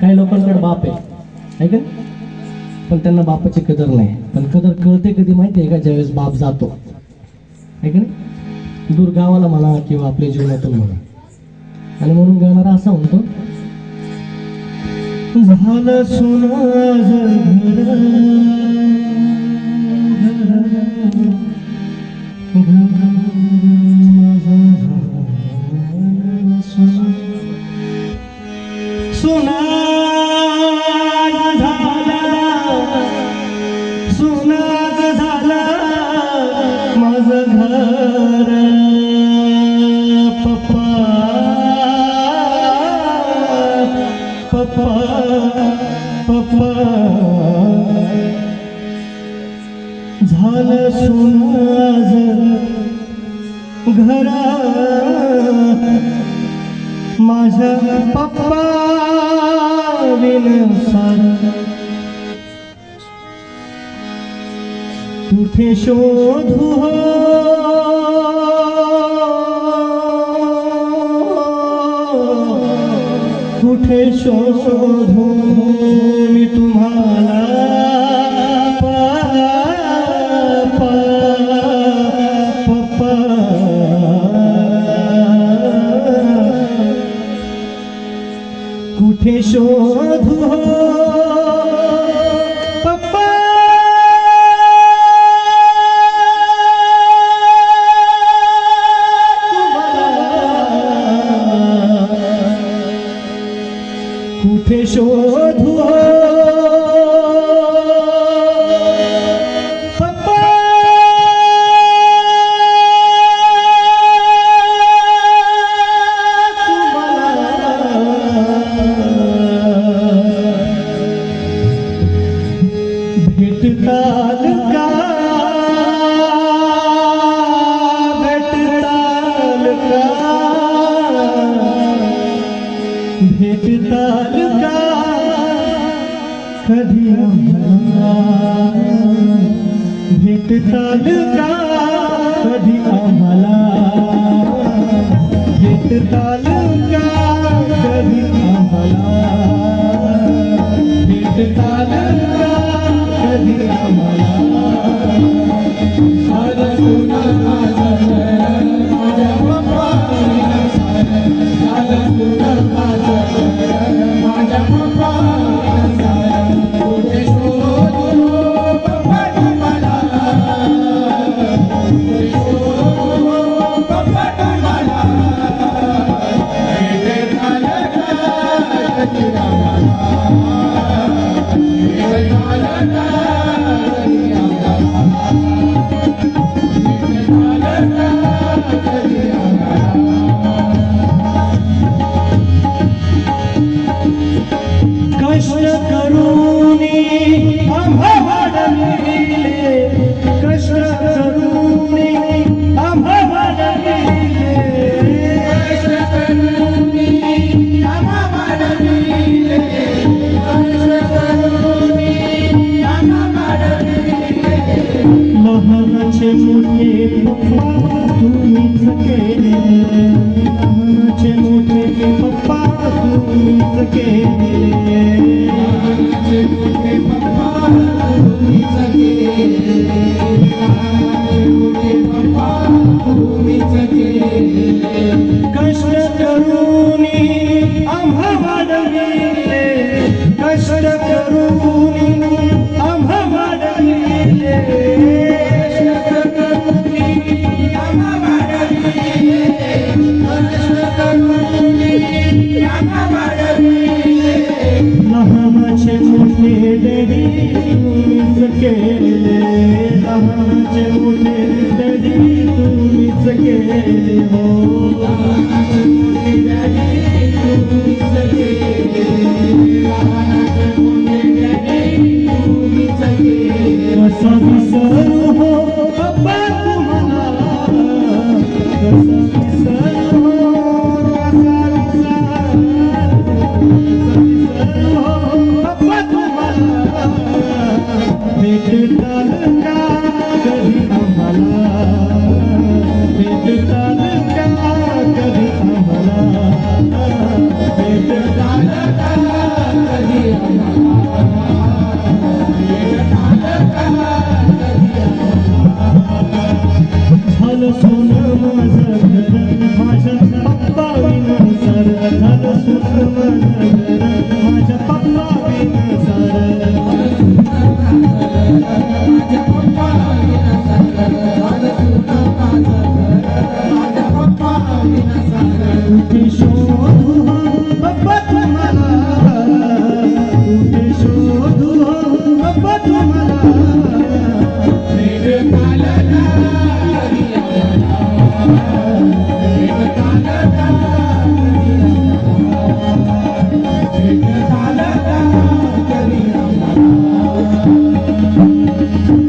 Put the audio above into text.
काही लोकांकडे बाप आहे का पण त्यांना बापाची कदर नाही पण कदर कळते कधी माहिती आहे का ज्यावेळेस बाप जातो आहे का नाही दूर गावाला म्हणा किंवा आपल्या जीवनातून म्हणा आणि म्हणून गाणारा असा म्हणतो झालं सुना पप्पा झालं सुनाज घरा माझ्या पप्पा विनसार कुठे शोधू हो कुठे शोधू मी तुम्हाला पप्पा पप्पा कुठे शोधू भेटताल का कधी आम्हाला? भेटताल का कधी आम्हाला? भेटताल का कधी आम्हाला? कष्ट करूनी आम्हा वाढविले कष्ट करूनी आम्हा वाढविले कष्ट करूनी आम्हा वाढविले कष्ट मोठे पप्पा तुम्हीच केले मोठे पप्पा तुम्हीच केले. کي ٿيو Olha só.